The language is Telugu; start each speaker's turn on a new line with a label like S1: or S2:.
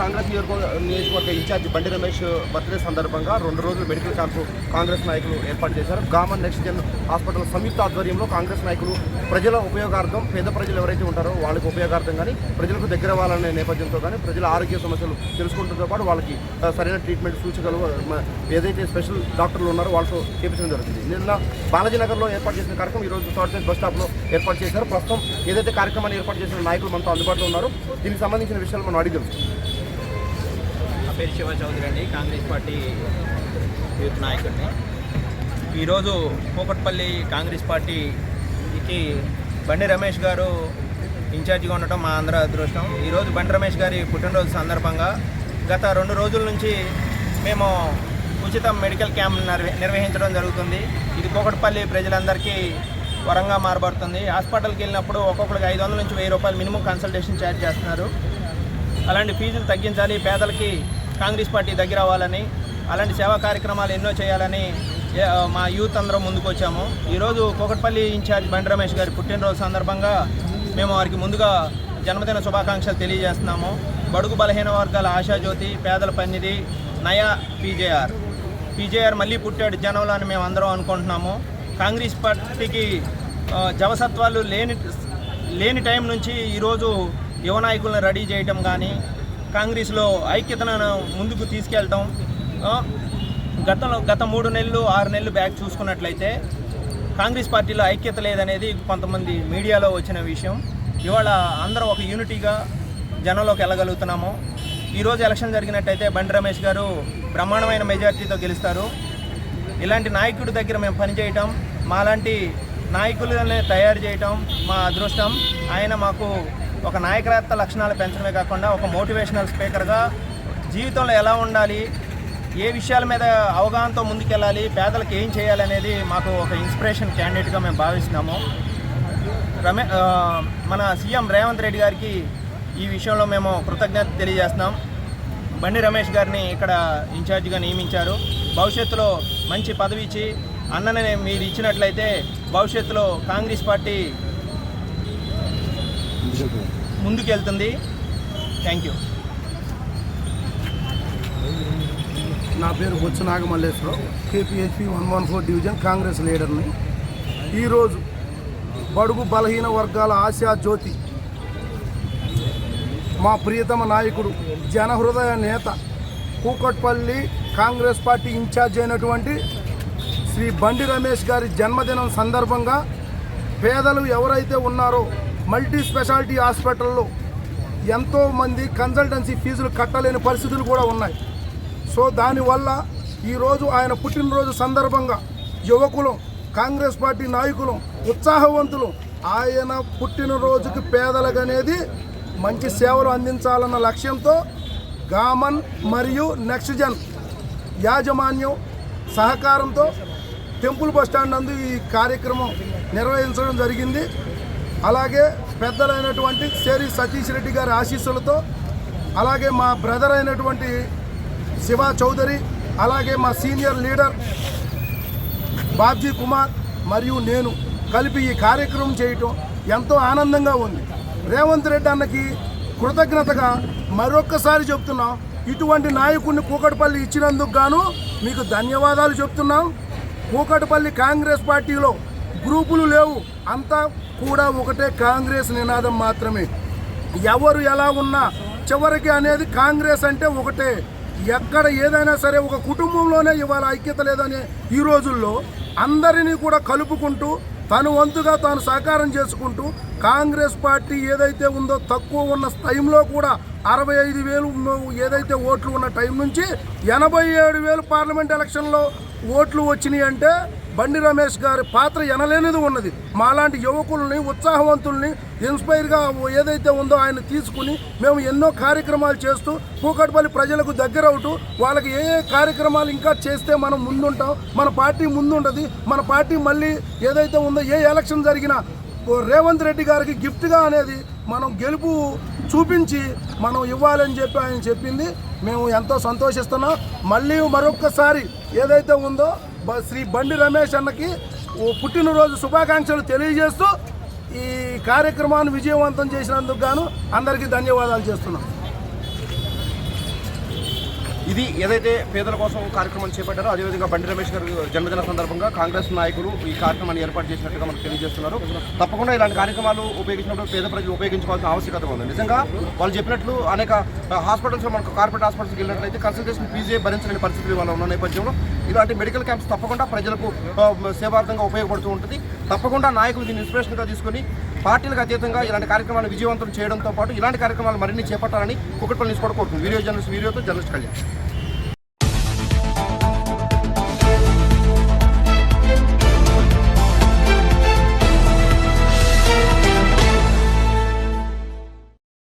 S1: కాంగ్రెస్ నియోజకవర్గ నియోజకవర్గ ఇన్ఛార్జ్ బండి రమేష్ బర్త్డే సందర్భంగా రెండు రోజులు మెడికల్ క్యాంపు కాంగ్రెస్ నాయకులు ఏర్పాటు చేశారు. గామన్ నెక్స్ట్ జన్ హాస్పిటల్ సంయుక్త ఆధ్వర్యంలో కాంగ్రెస్ నాయకులు ప్రజల ఉపయోగార్థం పేద ప్రజలు ఎవరైతే ఉంటారో వాళ్ళకి ఉపయోగార్థం కానీ ప్రజలకు దగ్గర అవ్వాలనే నేపథ్యంతో కానీ ప్రజల ఆరోగ్య సమస్యలు తెలుసుకుంటుందో పాటు వాళ్ళకి సరైన ట్రీట్మెంట్ సూచికలు ఏదైతే స్పెషల్ డాక్టర్లు ఉన్నారో వాళ్ళతో చేపించడం జరుగుతుంది. నిన్న బాలాజీనగర్లో ఏర్పాటు చేసిన కార్యక్రమం ఈరోజు థర్డ్ బస్ స్టాప్లో ఏర్పాటు చేశారు. ప్రస్తుతం ఏదైతే కార్యక్రమాన్ని ఏర్పాటు చేసిన నాయకులు మనతో అందుబాటులో ఉన్నారు దీనికి సంబంధించిన విషయాలు మనం అడిగి
S2: నా పేరు శివ చౌదరి అండి. కాంగ్రెస్ పార్టీ యూత్ నాయకుడిని. ఈరోజు కూకట్పల్లి కాంగ్రెస్ పార్టీకి బండి రమేష్ గారు ఇన్ఛార్జిగా ఉండటం మా ఆంధ్ర అదృష్టం. ఈరోజు బండి రమేష్ గారి పుట్టినరోజు సందర్భంగా గత రెండు రోజుల నుంచి మేము ఉచిత మెడికల్ క్యాంప్ నిర్వ- నిర్వహించడం జరుగుతుంది. ఇది కూకట్పల్లి ప్రజలందరికీ వరంగా మారబడుతుంది హాస్పిటల్కి వెళ్ళినప్పుడు ఒక్కొక్కరికి ఐదు వందల నుంచి వెయ్యి రూపాయలు మినిమం కన్సల్టేషన్ ఛార్జ్ చేస్తున్నారు. అలాంటి ఫీజులు తగ్గించాలి. పేదలకి కాంగ్రెస్ పార్టీ దగ్గర అవ్వాలని అలాంటి సేవా కార్యక్రమాలు ఎన్నో చేయాలని మా యూత్ అందరం ముందుకు వచ్చాము. ఈరోజు కోకట్పల్లి ఇన్ఛార్జ్ బండి రమేష్ గారి పుట్టినరోజు సందర్భంగా మేము వారికి ముందుగా జన్మదిన శుభాకాంక్షలు తెలియజేస్తున్నాము. బడుగు బలహీన వర్గాల ఆశాజ్యోతి పేదల పన్నిధి నయా పీజేఆర్. పీజేఆర్ మళ్ళీ పుట్టాడు జనంలో అని మేము అందరం అనుకుంటున్నాము. కాంగ్రెస్ పార్టీకి జవసత్వాలు లేని లేని టైం నుంచి ఈరోజు యువ నాయకులను రెడీ చేయటం కానీ కాంగ్రెస్లో ఐక్యతను ముందుకు తీసుకెళ్ళటం గతంలో గత మూడు నెలలు ఆరు నెలలు బ్యాక్ చూసుకున్నట్లయితే కాంగ్రెస్ పార్టీలో ఐక్యత లేదనేది కొంతమంది మీడియాలో వచ్చిన విషయం. ఇవాళ అందరం ఒక యూనిటీగా జనంలోకి వెళ్ళగలుగుతున్నాము. ఈరోజు ఎలక్షన్ జరిగినట్టయితే బండి రమేష్ గారు బ్రహ్మాండమైన మెజార్టీతో గెలుస్తారు. ఇలాంటి నాయకుడి దగ్గర మేము పనిచేయటం మాలాంటి నాయకులనే తయారు చేయటం మా అదృష్టం. ఆయన మాకు ఒక నాయకత్వ లక్షణాలు పెంచడమే కాకుండా ఒక మోటివేషనల్ స్పీకర్గా జీవితంలో ఎలా ఉండాలి ఏ విషయాల మీద అవగాహనతో ముందుకెళ్ళాలి పేదలకు ఏం చేయాలనేది మాకు ఒక ఇన్స్పిరేషన్ క్యాండిడేట్గా మేము భావిస్తున్నాము. రమే మన సీఎం రేవంత్ రెడ్డి గారికి ఈ విషయంలో మేము కృతజ్ఞత తెలియజేస్తున్నాం. బండి రమేష్ గారిని ఇక్కడ ఇన్ఛార్జిగా నియమించారు. భవిష్యత్తులో మంచి పదవి ఇచ్చి అన్నని మీరు ఇచ్చినట్లయితే భవిష్యత్తులో కాంగ్రెస్ పార్టీ ముందుకెళ్తుంది. థ్యాంక్ యూ
S3: నా పేరు Botsa Nagamalleswararao. KPHB one one four division Congress లీడర్ని. ఈరోజు బడుగు బలహీన వర్గాల ఆశా జ్యోతి మా ప్రియతమ నాయకుడు జనహృదయ నేత కూకట్పల్లి కాంగ్రెస్ పార్టీ ఇన్ఛార్జ్ అయినటువంటి శ్రీ బండి రమేష్ గారి జన్మదినం సందర్భంగా పేదలు ఎవరైతే ఉన్నారో మల్టీ స్పెషాలిటీ హాస్పిటల్లో ఎంతోమంది కన్సల్టెన్సీ ఫీజులు కట్టలేని పరిస్థితులు కూడా ఉన్నాయి. సో దానివల్ల ఈరోజు ఆయన పుట్టినరోజు సందర్భంగా యువకులు కాంగ్రెస్ పార్టీ నాయకులు ఉత్సాహవంతులు ఆయన పుట్టినరోజుకి పేదలకు అనేది మంచి సేవలు అందించాలన్న లక్ష్యంతో గామన్ మరియు నెక్స్ట్ జన్ యాజమాన్యం సహకారంతో టెంపుల్ బస్ స్టాండ్ నందు ఈ కార్యక్రమం నిర్వహించడం జరిగింది. అలాగే పెద్దలైనటువంటి సేరి సతీష్ రెడ్డి గారి ఆశీస్సులతో అలాగే మా బ్రదర్ అయినటువంటి శివ చౌదరి అలాగే మా సీనియర్ లీడర్ బాబ్జీ కుమార్ మరియు నేను కలిపి ఈ కార్యక్రమం చేయటం ఎంతో ఆనందంగా ఉంది. రేవంత్ రెడ్డి అన్నకి కృతజ్ఞతగా మరొక్కసారి చెప్తున్నాం. ఇటువంటి నాయకుడిని కూకట్పల్లి ఇచ్చినందుకు గాను మీకు ధన్యవాదాలు చెప్తున్నాం. కూకట్పల్లి కాంగ్రెస్ పార్టీలో గ్రూపులు లేవు. అంతా కూడా ఒకటే కాంగ్రెస్ నినాదం మాత్రమే. ఎవరు ఎలా ఉన్నా చివరికి అనేది కాంగ్రెస్ అంటే ఒకటే. ఎక్కడ ఏదైనా సరే ఒక కుటుంబంలోనే ఇవాళ ఐక్యత లేదనే ఈ రోజుల్లో అందరినీ కూడా కలుపుకుంటూ తను వంతుగా తాను సహకారం చేసుకుంటూ కాంగ్రెస్ పార్టీ ఏదైతే ఉందో తక్కువ ఉన్న టైంలో కూడా అరవై ఐదు వేలు ఏదైతే ఓట్లు ఉన్న టైం నుంచి ఎనభై ఏడు వేలు పార్లమెంట్ ఎలక్షన్లో ఓట్లు వచ్చినాయి అంటే బండి రమేష్ గారి పాత్ర ఎనలేనిది ఉన్నది. మాలాంటి యువకుల్ని ఉత్సాహవంతుల్ని ఇన్స్పైర్గా ఏదైతే ఉందో ఆయన తీసుకుని మేము ఎన్నో కార్యక్రమాలు చేస్తూ కూకట్పల్లి ప్రజలకు దగ్గర అవుతూ వాళ్ళకి ఏ ఏ కార్యక్రమాలు ఇంకా చేస్తే మనం ముందుంటాం మన పార్టీ ముందుండదు మన పార్టీ మళ్ళీ ఏదైతే ఉందో ఏ ఎలక్షన్ జరిగినా రేవంత్ రెడ్డి గారికి గిఫ్ట్గా అనేది మనం గెలుపు చూపించి మనం ఇవ్వాలని చెప్పి ఆయన చెప్పింది. మేము ఎంతో సంతోషిస్తున్నాం. మళ్ళీ మరొక్కసారి ఏదైతే ఉందో శ్రీ బండి రమేష్ అన్నకి ఓ పుట్టినరోజు శుభాకాంక్షలు తెలియజేస్తూ ఈ కార్యక్రమాన్ని విజయవంతం చేసినందుకు గాను అందరికీ ధన్యవాదాలు చేస్తున్నాం.
S1: ఇది ఏదైతే పేదల కోసం కార్యక్రమం చేపట్టారో అదేవిధంగా బండి రమేష్ గారు జన్మదిన సందర్భంగా కాంగ్రెస్ నాయకులు ఈ కార్యక్రమాన్ని ఏర్పాటు చేసినట్టుగా మనకు తెలియజేస్తున్నారు. తప్పకుండా ఇలాంటి కార్యక్రమాలు ఉపయోగించినప్పుడు పేద ప్రజలు ఉపయోగించుకోవాల్సిన ఆవశ్యకత ఉంది. నిజంగా వాళ్ళు చెప్పినట్లు అనేక హాస్పిటల్స్ మనకు కార్పొరేట్ హాస్పిటల్స్కి వెళ్ళినట్లయితే కన్సల్టేషన్ ఫీజే భరించలేని పరిస్థితులు వాళ్ళ ఉన్న నేపథ్యంలో. ఇలాంటి మెడికల్ క్యాంప్స్ తప్పకుండా ప్రజలకు సేవార్థంగా ఉపయోగపడుతూ ఉంటుంది. తప్పకుండా నాయకులు దీన్ని ఇన్స్పిరేషన్గా తీసుకొని పార్టీలకు అతీతంగా ఇలాంటి కార్యక్రమాలను విజయవంతం చేయడంతో పాటు ఇలాంటి కార్యక్రమాలు మరిన్ని చేపట్టాలని కుక్కట్పల్లి పని కూడా కోరుతుంది. వీడియో జర్నలిస్ట్ వీడియోతో జర్నలిస్ట్ కళ్యాణ్.